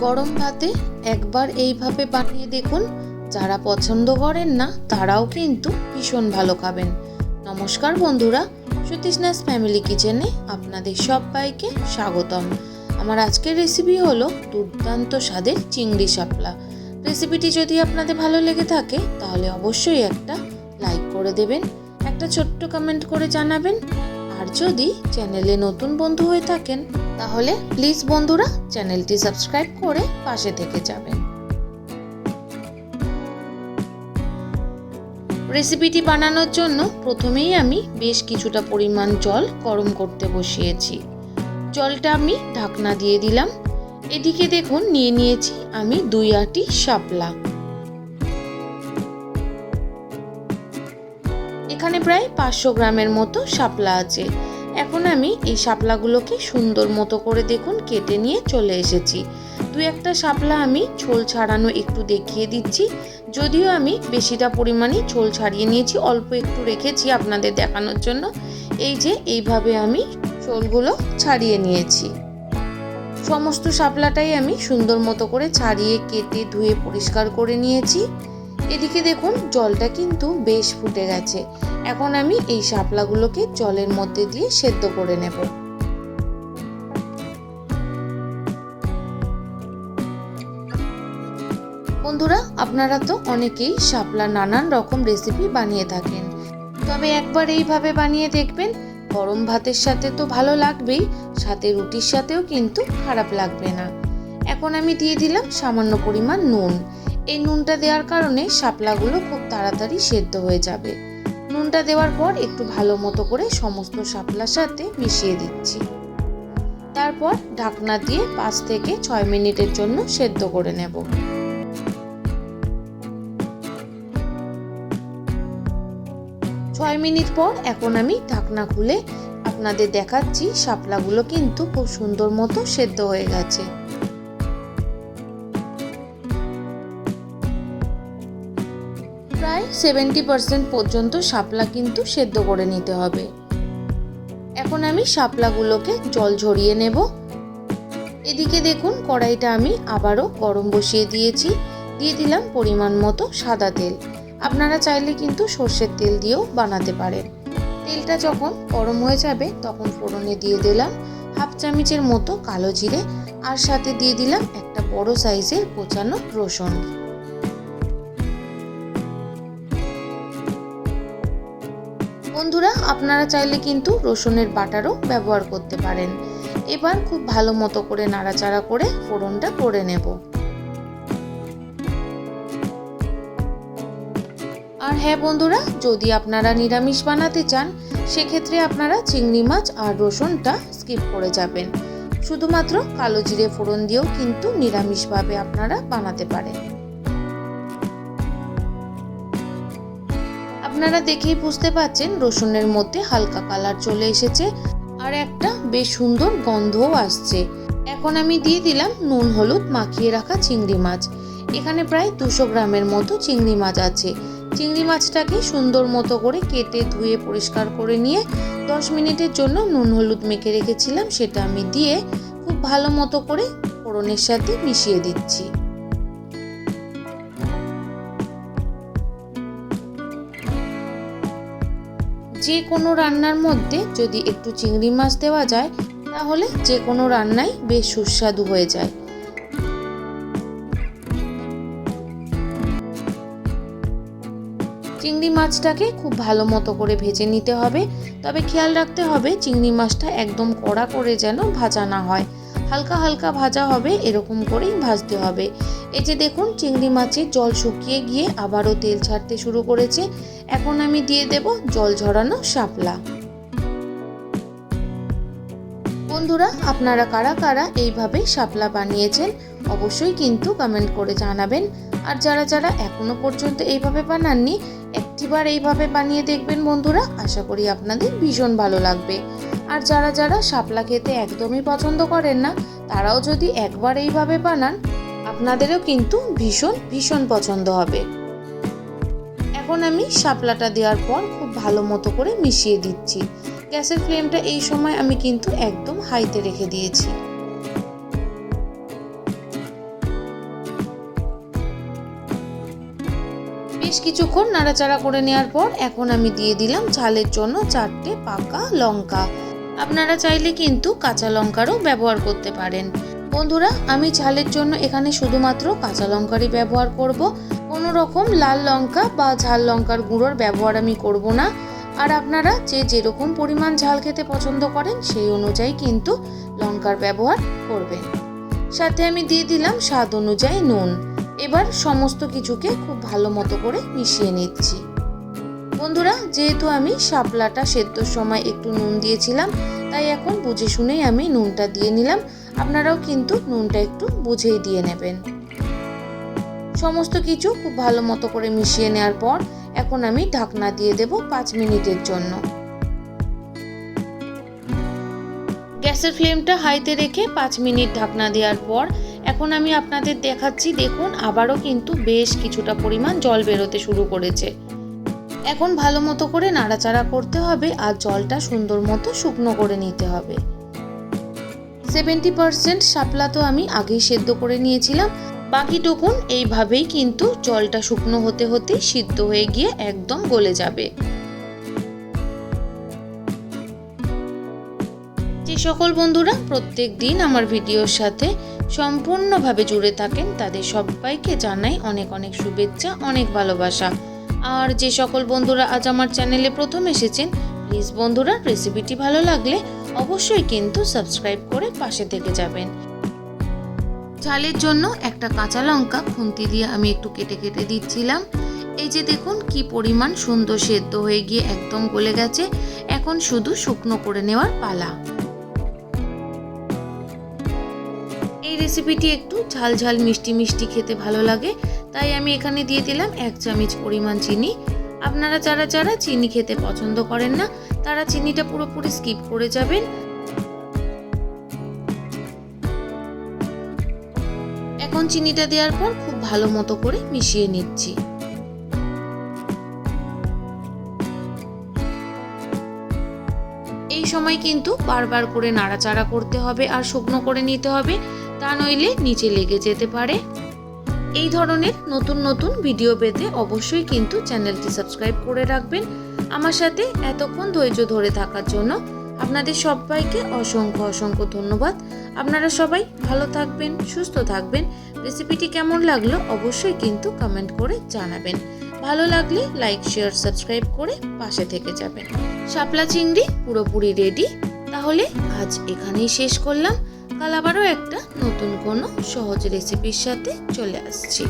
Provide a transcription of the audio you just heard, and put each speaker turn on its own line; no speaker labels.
গরম ভাতে একবার এইভাবে বানিয়ে দেখুন। যারা পছন্দ করেন না, তারাও কিন্তু ভীষণ ভালো খাবেন। নমস্কার বন্ধুরা সতীশনাথ ফ্যামিলি কিচেনে আপনাদের সবাইকে স্বাগতম। আমার আজকের রেসিপি হলো দুর্দান্ত স্বাদের চিংড়ি শাপলা। রেসিপিটি যদি আপনাদের ভালো লেগে থাকে, তাহলে অবশ্যই একটা লাইক করে দেবেন। একটা ছোট্ট কমেন্ট করে জানাবেন। আর যদি চ্যানেলে নতুন বন্ধু হয়ে থাকেন, তাহলে প্লিজ বন্ধুরা চ্যানেলটি সাবস্ক্রাইব করে পাশে থেকে যাবেন। রেসিপিটি বানানোর জন্য প্রথমেই আমি বেশ কিছুটা পরিমাণ জল গরম করতে বসিয়েছি। জলটা আমি ঢাকনা দিয়ে দিলাম। এদিকে দেখুন, নিয়ে নিয়েছি আমি দুই আটি শাপলা। প্রায় পাঁচশো গ্রামের মতো শাপলা আছে। এখন আমি এই শাপলাগুলোকে সুন্দর মতো করে দেখুন, কেটে নিয়ে চলে এসেছি। দু একটা শাপলা আমি ছোল ছাড়ানো একটু দেখিয়ে দিচ্ছি। যদিও আমি বেশিটা পরিমাণে ছোল ছাড়িয়ে নিয়েছি, অল্প একটু রেখেছি আপনাদের দেখানোর জন্য। এই যে, এইভাবে আমি ছোলগুলো ছাড়িয়ে নিয়েছি। সমস্ত শাপলাটাই আমি সুন্দর মতো করে ছাড়িয়ে, কেটে, ধুয়ে, পরিষ্কার করে নিয়েছি। এদিকে দেখুন, জলটা কিন্তু বেশ ফুটে গেছে। এখন আমি এই শাপলাগুলোকে জলের মধ্যে দিয়ে সেদ্ধ করে নেব। বন্ধুরা, আপনারা তো অনেকেই শাপলা নানান রকম রেসিপি বানিয়ে থাকেন। তবে একবার এইভাবে বানিয়ে দেখবেন, গরম ভাতের সাথে তো ভালো লাগবেই, সাথে রুটির সাথেও কিন্তু খারাপ লাগবে না। এখন আমি দিয়ে দিলাম সামান্য পরিমাণ নুন। এই নুনটা দেওয়ার কারণে শাপলাগুলো খুব তাড়াতাড়ি সেদ্ধ হয়ে যাবে। নুনটা দেওয়ার পর একটু ভালো মতো করে সমস্ত শাপলার সাথে মিশিয়ে দিচ্ছি। তারপর ঢাকনা দিয়ে পাঁচ থেকে ছয় মিনিটের জন্য সেদ্ধ করে নেব। ছয় মিনিট পর এখন আমি ঢাকনা খুলে আপনাদের দেখাচ্ছি শাপলাগুলো কিন্তু খুব সুন্দর মতো সেদ্ধ হয়ে গেছে। প্রায় সেভেন্টি পার্সেন্ট পর্যন্ত শাপলা কিন্তু সেদ্ধ করে নিতে হবে। এখন আমি শাপলাগুলোকে জল ঝরিয়ে নেব। এদিকে দেখুন, কড়াইটা আমি আবারও গরম বসিয়ে দিয়েছি। দিয়ে দিলাম পরিমাণ মতো সাদা তেল। আপনারা চাইলে কিন্তু সর্ষের তেল দিয়েও বানাতে পারেন। তেলটা যখন গরম হয়ে যাবে, তখন ফোড়নে দিয়ে দিলাম হাফ চামচের মতো কালো জিরে। আর সাথে দিয়ে দিলাম একটা বড় সাইজের কোচানো রসুন। বন্ধুরা, আপনারা চাইলে কিন্তু রসুনের বাটারও ব্যবহার করতে পারেন। এবার খুব ভালো মতো করে নাড়াচাড়া করে ফোড়নটা করে নেব। আর হ্যাঁ বন্ধুরা, যদি আপনারা নিরামিষ বানাতে চান, সেক্ষেত্রে আপনারা চিংড়ি মাছ আর রসুনটা স্কিপ করে যাবেন। শুধুমাত্র কালো জিরে ফোড়ন দিয়েও কিন্তু নিরামিষভাবে আপনারা বানাতে পারেন। আপনারা দেখেই বুঝতে পাচ্ছেন রসুনের মধ্যে হালকা কালার চলে এসেছে আর একটা বেশ সুন্দর গন্ধও আসছে। এখন আমি দিয়ে দিলাম নুন, হলুদ, মাখিয়ে রাখা চিংড়ি মাছ। এখানে প্রায় দুশো গ্রামের মতো চিংড়ি মাছ আছে। চিংড়ি মাছটাকে সুন্দর মতো করে কেটে, ধুয়ে, পরিষ্কার করে নিয়ে দশ মিনিটের জন্য নুন, হলুদ মেখে রেখেছিলাম, সেটা আমি দিয়ে খুব ভালো মতো করে ফোড়নের সাথে মিশিয়ে দিচ্ছি। যে কোনো রান্নার মধ্যে যদি একটু চিংড়ি মাছ দেওয়া যায়, তাহলে যে কোনো রান্নাই বেশ সুস্বাদু হয়ে যায়। চিংড়ি মাছটাকে খুব ভালো মতো করে ভেজে নিতে হবে। তবে খেয়াল রাখতে হবে, চিংড়ি মাছটা একদম কড়া করে যেন ভাজা না হয়। হালকা হালকা ভাজা হবে, এরকম করেই ভাজতে হবে। এই যে দেখুন, চিংড়ি মাছের জল শুকিয়ে গিয়ে আবারও তেল ছাড়তে শুরু করেছে। এখন আমি দিয়ে দেব জল ঝরানো শাপলা। বন্ধুরা, আপনারা কারা কারা এইভাবে শাপলা বানিয়েছেন, অবশ্যই কিন্তু কমেন্ট করে জানাবেন। আর যারা যারা এখনও পর্যন্ত এইভাবে বানাননি, একটিবার এইভাবে বানিয়ে দেখবেন বন্ধুরা, আশা করি আপনাদের ভীষণ ভালো লাগবে। আর যারা যারা শাপলা খেতে একদমই পছন্দ করেন না, তারাও যদি একবার এইভাবে বানান আপনাদেরও কিন্তু ভীষণ ভীষণ পছন্দ হবে। এখন আমি শাপলাটা দেওয়ার পর খুব ভালো মতো করে মিশিয়ে দিচ্ছি। গ্যাসের ফ্লেমটা এই সময় আমি কিন্তু একদম হাইতে রেখে দিয়েছি। বেশ কিছুক্ষণ নাড়াচাড়া করে নেওয়ার পর এখন আমি দিয়ে দিলাম ঝালের জন্য চারটে পাকা লঙ্কা। আপনারা চাইলে কিন্তু কাঁচা লঙ্কারও ব্যবহার করতে পারেন। বন্ধুরা, আমি ঝালের জন্য এখানে শুধুমাত্র কাঁচা লঙ্কারই ব্যবহার করব। কোনো রকম লাল লঙ্কা বা ঝাল লঙ্কার গুঁড়োর ব্যবহার আমি করব না। আর আপনারা যে যেরকম পরিমাণ ঝাল খেতে পছন্দ করেন, সেই অনুযায়ী কিন্তু লঙ্কার ব্যবহার করবেন। সাথে আমি দিয়ে দিলাম স্বাদ অনুযায়ী নুন। এবার সমস্ত কিছুকে খুব ভালো মতো করে মিশিয়ে নিচ্ছি। বন্ধুরা, যেহেতু আমি শাপলাটা সেদ্ধর সময় একটু নুন দিয়েছিলাম, তাই এখন বুঝে শুনেই আমি নুনটা দিয়ে নিলাম। আপনারাও কিন্তু নুনটা একটু বুঝেই দিয়ে নেবেন। সমস্ত কিছু খুব ভালো মতো করে মিশিয়ে নেওয়ার পর এখন আমি ঢাকনা দিয়ে দেব পাঁচ মিনিটের জন্য। গ্যাসের ফ্লেমটা হাইতে রেখে পাঁচ মিনিট ঢাকনা দেওয়ার পর এখন আমি আপনাদের দেখাচ্ছি, দেখুন আবারও কিন্তু বেশ কিছুটা পরিমাণ জল বেরোতে শুরু করেছে। এখন ভালো মতো করে নাড়াচাড়া করতে হবে আর জলটা সুন্দর মতো শুকনো করে নিতে হবে। সেভেন্টি পারসেন্ট শাপলা তো আমি আগেই সেদ্ধ করে নিয়েছিলাম। বাকিটুকুন এইভাবেই কিন্তু জলটা শুকনো হতে হতে সিদ্ধ হয়ে গিয়ে একদম গলে যাবে। যে সকল বন্ধুরা, প্রত্যেক দিন আমার ভিডিওর সাথে সম্পূর্ণভাবে জুড়ে থাকেন, তাদের সবাইকে জানাই অনেক অনেক শুভেচ্ছা, অনেক ভালোবাসা। আর যে সকল বন্ধুরা আজ আমার চ্যানেলে প্রথম এসেছেন, প্লিজ বন্ধুরা, রেসিপিটি ভালো লাগলে অবশ্যই কিন্তু সাবস্ক্রাইব করে পাশে থেকে যাবেন। ঝালের জন্য একটা কাঁচা লঙ্কা খুন্তি দিয়ে আমি একটু কেটে কেটে দিচ্ছিলাম। এই যে দেখুন কি পরিমাণ সুন্দর সেদ্ধ হয়ে গিয়ে একদম গলে গেছে। এখন শুধু শুকনো করে নেওয়ার পালা। এই রেসিপিটি একটু ঝাল ঝাল মিষ্টি মিষ্টি খেতে ভালো লাগে। তাই আমি এখানে দিয়ে দিলাম এক চামচ পরিমাণ চিনি। আপনারা যারা যারা চিনি খেতে পছন্দ করেন না তারা চিনিটা পুরোপুরি স্কিপ করে যাবেন। এখন চিনিটা দেওয়ার পর খুব ভালো মতো করে মিশিয়ে নিচ্ছি। এই সময় কিন্তু বারবার করে নাড়াচাড়া করতে হবে আর শুকনো করে নিতে হবে, তা নইলে নিচে লেগে যেতে পারে। এই ধরনের নতুন নতুন ভিডিও পেতে অবশ্যই কিন্তু চ্যানেলটি সাবস্ক্রাইব করে রাখবেন। আমার সাথে এতক্ষণ ধৈর্য ধরে থাকার জন্য আপনাদের সবাইকে অসংখ্য অসংখ্য ধন্যবাদ। আপনারা সবাই ভালো থাকবেন, সুস্থ থাকবেন। রেসিপিটি কেমন লাগল অবশ্যই কিন্তু কমেন্ট করে জানাবেন। ভালো লাগলে লাইক, শেয়ার, সাবস্ক্রাইব করে পাশে থেকে যাবেন। শাপলা চিংড়ি পুরোপুরি রেডি। তাহলে আজ এখানেই শেষ করলাম। কাল আবারও একটা নতুন কোনো সহজ রেসিপির সাথে চলে আসছি।